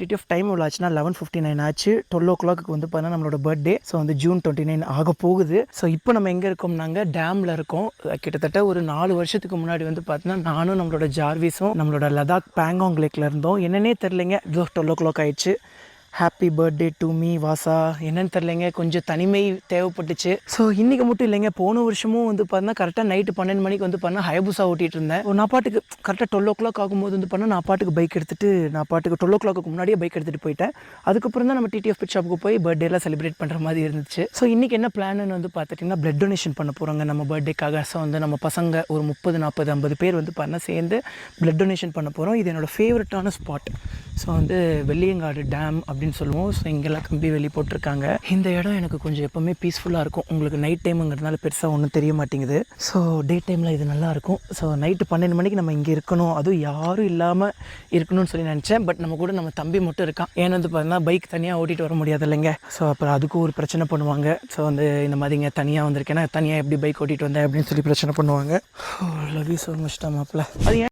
TTF time எவ்வளோ ஆச்சுன்னா eleven fifty nine ஆச்சு. டுவெல் ஓ கிளாக்கு வந்து பார்த்தீங்கன்னா நம்மளோட பர்த்டே ஸோ வந்து ஜூன் டுவெண்ட்டி நைன் ஆக போகுது. ஸோ இப்போ நம்ம எங்கே இருக்கோம்னாங்க டேமில் இருக்கோம். கிட்டத்தட்ட ஒரு நாலு வருஷத்துக்கு முன்னாடி வந்து பார்த்தீங்கன்னா நானும் நம்மளோட ஜார்விஸும் நம்மளோட லதாக் பேங்காங் லேக்கில் இருந்தோம். என்னன்னே தெரிலங்க இதோ டுவெல் ஓ கிளாக் ஆயிடுச்சு. Happy birthday to me Vasa. என்னன்னு தெரிலங்க கொஞ்சம் தனிமை தேவைப்பட்டுச்சு. ஸோ இன்றைக்கி மட்டும் இல்லைங்க போன வருஷமும் வந்து பார்த்தீங்கன்னா கரெக்டாக நைட்டு பன்னெண்டு மணிக்கு வந்து பார்த்தா ஹயபுசா ஓட்டிகிட்டு இருந்தேன். நான் பாட்டுக்கு கரெக்டாக டுவெல் ஓ கிளாக் ஆகும்போது வந்து பார்த்தா நான் பாட்டுக்கு பைக் எடுத்துகிட்டு நான் பாட்டுக்கு டுவெல் ஓ கிளாக்கு முன்னாடியே பைக் எடுத்துகிட்டு போயிட்டேன். அதுக்கப்புறம் தான் நம்ம டிடிஎஃப் பிட் ஷாப்புக்கு போய் பர்த்டேலாம் செலிப்ரேட் பண்ணுற மாதிரி இருந்துச்சு. ஸோ இன்றைக்கி என்ன பிளான்னு வந்து பார்த்துட்டிங்கன்னா பிளட் டொனேஷன் பண்ண போகிறாங்க நம்ம பர்த்டேக்காக ஸோ வந்து நம்ம பசங்க ஒரு முப்பது நாற்பது ஐம்பது பேர் வந்து பார்த்தா சேர்ந்து பிளட் டொனேஷன் பண்ண போகிறோம் இது என்னோடய ஃபேவரட்டான ஸ்பாட் ஸோ வந்து வெள்ளியங்காடு டேம் அப்படின்னு சொல்லுவோம். ஸோ இங்கெல்லாம் கம்பி வெளி போட்டிருக்காங்க. இந்த இடம் எனக்கு கொஞ்சம் எப்போவுமே பீஸ்ஃபுல்லாக இருக்கும். உங்களுக்கு நைட் டைமுங்கிறதுனால பெருசாக ஒன்றும் தெரிய மாட்டேங்குது. ஸோ டே டைமில் இது நல்லாயிருக்கும் ஸோ நைட்டு பன்னெண்டு மணிக்கு நம்ம இங்கே இருக்கணும். அதுவும் யாரும் இல்லாமல் இருக்கணும்னு சொல்லி நினச்சேன். பட் நம்ம கூட நம்ம தம்பி மட்டும் இருக்கான். ஏன்னு வந்து பார்த்தீங்கன்னா பைக் தனியாக ஓட்டிகிட்டு வர முடியாது இல்லைங்க. ஸோ அப்புறம் அதுக்கும் ஒரு பிரச்சனை பண்ணுவாங்க. ஸோ வந்து இந்த மாதிரிங்க தனியாக வந்திருக்கேன்னா தனியாக எப்படி பைக் ஓட்டிகிட்டு வந்தேன் அப்படின்னு சொல்லி பிரச்சனை பண்ணுவாங்க. லவ் யூ ஸோ மச் மாப்பிள்ள. அது ஏன்